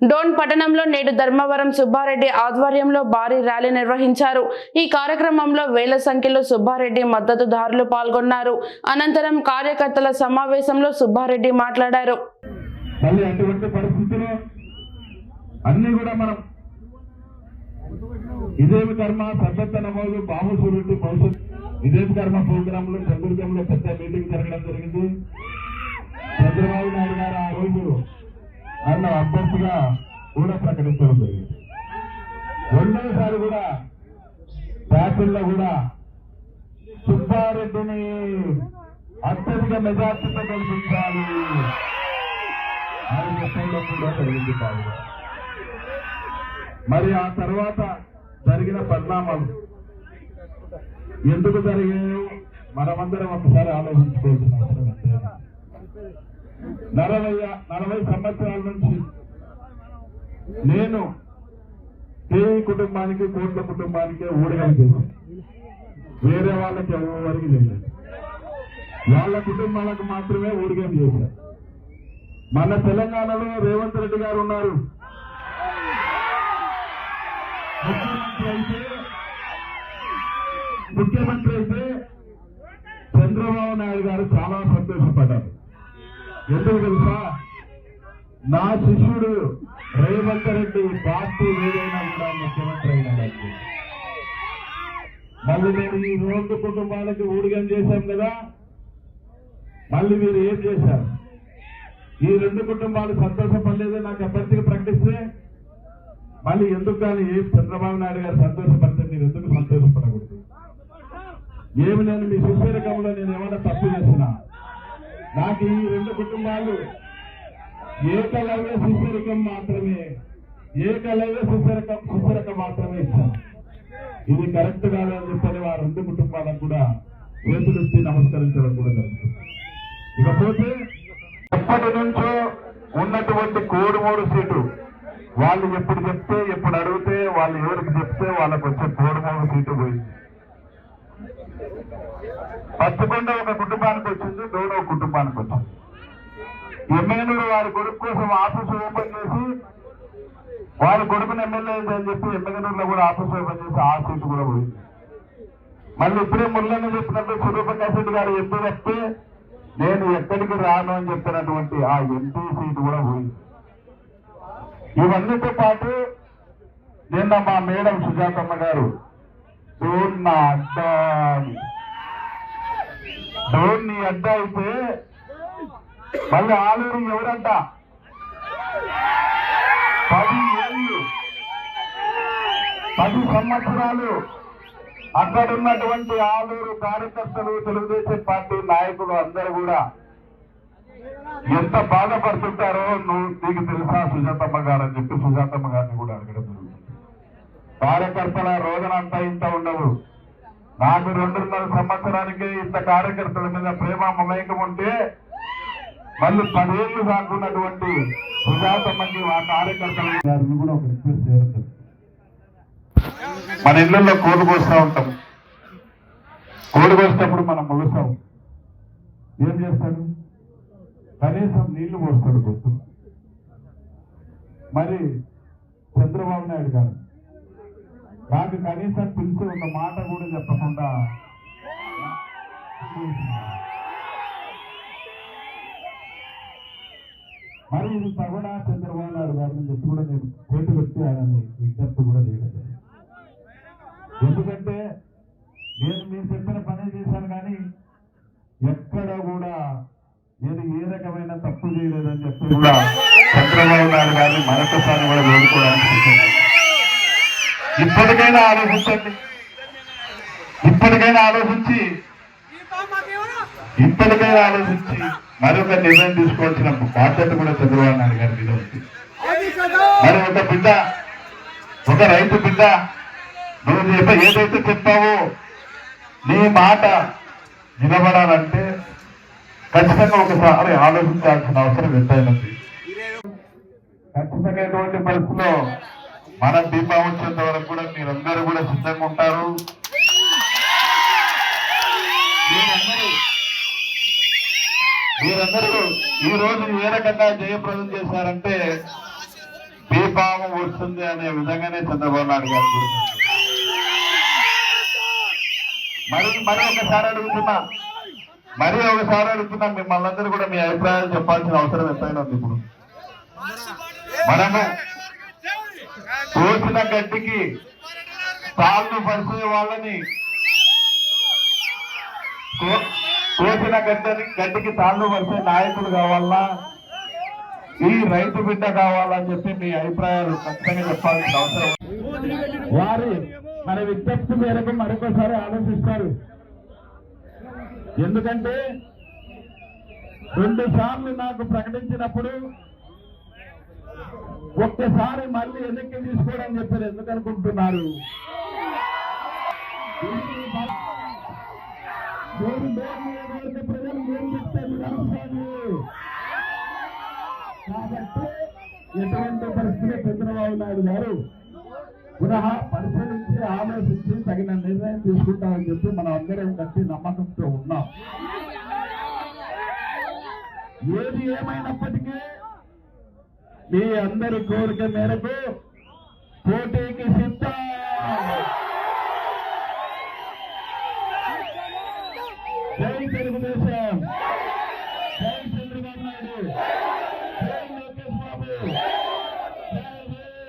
డోన్ పట్టణంలో నేడు ధర్మవరం సుబ్బారెడ్డి ఆధ్వర్యంలో భారీ ర్యాలీ నిర్వహించారు. ఈ కార్యక్రమంలో వేల సంఖ్యలో సుబ్బారెడ్డి మద్దతుదారులు పాల్గొన్నారు. అనంతరం కార్యకర్తల సమావేశంలో సుబ్బారెడ్డి మాట్లాడారు. అన్ని కూడా మనం ఇదేమి కర్మ సభ్యత నమోదు భవిష్యత్ ఇదేమి కర్మ ప్రోగ్రామ్లో పెద్ద మీటింగ్ జరగడం జరిగింది చంద్రబాబు నాయుడు గారు ఆ రోజు నన్ను అభ్యర్థిగా కూడా ప్రకటించడం జరిగింది రెండోసారి కూడా బ్యాటిల్లో కూడా సుబ్బారెడ్డిని అత్యధిక మెజార్టీతో కల్పించాలి ఆయన విషయంలో కూడా జరిగింది బాబు. మరి ఆ తర్వాత జరిగిన పరిణామాలు ఎందుకు జరిగాయో మనమందరం ఒకసారి ఆలోచించుకోవాల్సిన అవసరం నలభై నలభై సంవత్సరాల నుంచి నేను టీవీ కుటుంబానికి కోట్ల కుటుంబానికి ఊడిగం చేశాను. వేరే వాళ్ళకి ఎవరికి చేయలేదు వాళ్ళ కుటుంబాలకు మాత్రమే ఊడిగం చేశారు మన తెలంగాణలో రేవంత్ రెడ్డి గారు ఉన్నారు. ముఖ్యమంత్రి అయితే ముఖ్యమంత్రి అయితే చంద్రబాబు నాయుడు గారు చాలా సంతోషపడ్డారు. ఎందుకు తెలుసా? నా శిష్యుడు రేవంత్ రెడ్డి పార్టీ ఏదైనా కూడా ముఖ్యమంత్రి అయినాడు మళ్ళీ నేను ఈ రెండు కుటుంబాలకి ఊడిగం చేశాం కదా మళ్ళీ మీరు ఏం చేశారు? ఈ రెండు కుటుంబాలు సంతోషపడలేదే నాకు అభ్యర్థికి ప్రకటిస్తే మళ్ళీ ఎందుకు కానీ ఏం చంద్రబాబు నాయుడు గారు సంతోషపడితే మీరు ఎందుకు సంతోషపడకూడదు? ఏమి నేను మీ శిష్యరకంలో నేను ఏమైనా తప్పు చేసినా? నాకు ఈ రెండు కుటుంబాలు ఏకలవ్య శిష్యరకం మాత్రమే ఏకలవ్య శిష్యరకం శిష్యరకం మాత్రమే ఇచ్చాను ఇది కరెక్ట్ కాదని చెప్పని వారి రెండు కుటుంబాలకు కూడా చేతులెత్తి నమస్కరించడం కూడా జరుగుతుంది. ఇకపోతే ఎప్పటి నుంచో ఉన్నటువంటి కోడు మూడు సీటు వాళ్ళు ఎప్పుడు చెప్తే ఎప్పుడు అడిగితే వాళ్ళు ఎవరికి చెప్తే వాళ్ళకు వచ్చే కోడు మూడు సీటు పోయింది. పచ్చకొండ ఒక కుటుంబానికి వచ్చింది డోన్ ఒక కుటుంబానికి వచ్చింది. ఎమ్మెల్యేలు వారి కొడుకు కోసం ఆఫీస్ ఓపెన్ చేసి వారి కొడుకుని ఎమ్మెల్యే అని చెప్పి ఎమ్మెల్యేలో కూడా ఆఫీస్ ఓపెన్ చేసి ఆ సీటు కూడా పోయింది. మళ్ళీ ఇప్పుడే ముళ్ళని చెప్పినట్టు స్వరూపకాశ్ రెడ్డి గారు ఎప్పుడు వస్తే నేను ఎక్కడికి రాను అని చెప్పినటువంటి ఆ ఎంపీ సీటు కూడా పోయింది. ఇవన్నీతో పాటు నిన్న మా మేడం సుజాతమ్మ గారు డోన్ నా డోన్ నీ అయితే మళ్ళీ ఆలూరు ఎవరంట? పది ఏళ్ళు పది సంవత్సరాలు అక్కడ ఉన్నటువంటి ఆలూరు కార్యకర్తలు తెలుగుదేశం పార్టీ నాయకులు అందరూ కూడా ఎంత బాధపడుతుంటారో నువ్వు నీకు తెలుసా సుజాతమ్మ గారు అని చెప్పి సుజాతమ్మ గారిని కూడా అడగడం జరుగుతుంది. కార్యకర్తల రోజున అంతా ఇంత ఉండవు నాకు రెండున్నర సంవత్సరానికి ఇంత కార్యకర్తల మీద ప్రేమ మమేకం ఉంటే మళ్ళీ పదేళ్ళు కాకున్నటువంటి సుజాతమ్మకి ఆ కార్యకర్తల గారిని కూడా ఒక రిక్వెస్ట్ చేయడం మన ఇళ్ళలో కోడి కోస్తూ ఉంటాం. కోడి కోసేటప్పుడు మనం ముగుస్తాం ఏం చేస్తాడు? కనీసం నీళ్ళు పోస్తాడు కొట్టు మరి చంద్రబాబు నాయుడు గారు నాకు కనీసం పిలిచి ఒక మాట కూడా చెప్పకుండా మరి ఇది తగుడా చంద్రబాబు నాయుడు గారిని చెప్పి కూడా నేను చేతి పెట్టి ఆయన విజ్ఞప్తి కూడా చేయడం ఎందుకంటే నేను మీరు చెప్పిన పనే చేశాను కానీ ఎక్కడ కూడా నేను ఏ రకమైన తప్పు చేయలేదని చెప్పి కూడా చంద్రబాబు నాయుడు గారిని మరొకసారి కూడా వేడుకోవడానికి ఇప్పటికైనా ఆలోచించండి. ఇప్పటికైనా ఆలోచించి ఇప్పటికైనా ఆలోచించి మరొక నిర్ణయం తీసుకోవాల్సిన బాధ్యత కూడా చంద్రబాబు నాయుడు గారి మీద ఉంది. మరి ఒక బిడ్డ ఒక రైతు బిడ్డ నువ్వు చెప్ప ఏదైతే చెప్పావో నీ మాట నిలబడాలంటే ఖచ్చితంగా ఒకసారి ఆలోచించాల్సిన అవసరం ఎంతైనది ఖచ్చితంగా ఎటువంటి పరిస్థితిలో మన దీపా వచ్చేంత వరకు కూడా మీరందరూ కూడా సిద్ధంగా ఉంటారు. మీరందరూ ఈ రోజు ఏ రకంగా జయప్రదం చేశారంటే దీపావం వస్తుంది అనే విధంగానే చంద్రబాబు నాయుడు గారు మరి మరి ఒకసారి అడుగుతున్నా. మరి ఒకసారి అడుగుతున్నా. మిమ్మల్ని అందరూ కూడా మీ అభిప్రాయాలు చెప్పాల్సిన అవసరం ఎంతైనా ఉంది ఇప్పుడు. మనము కోసిన గడ్డికి తాళ్ళు పరిచే వాళ్ళని. కోసిన గడ్డని గడ్డికి తాళ్ళు పరిచే నాయకులు కావాలా? ఈ రైతు బిడ్డ కావాలని చెప్పి మీ అభిప్రాయాలు ఖచ్చితంగా చెప్పాల్సిన అవసరం వారి మన విజ్ఞప్తి మేరకు మరొకసారి ఆలోచిస్తారు. ఎందుకంటే రెండు సార్లు నాకు ప్రకటించినప్పుడు ఒక్కసారి మళ్ళీ వెనక్కి తీసుకోవడం చెప్పారు. ఎందుకు అనుకుంటున్నారు? ప్రజలు ఏం చెప్తారు? కాబట్టి ఎటువంటి పరిస్థితి చంద్రబాబు నాయుడు గారు పునః పరిశీలించి ఆలోచించి తగిన నిర్ణయం తీసుకుంటామని చెప్పి మనం అందరం కలిసి నమ్మకంతో ఉన్నాం. ఏది ఏమైనప్పటికీ మీ అందరి కోరిక మేరకు పోటీకి సిద్ధం. జై తెలుగుదేశం.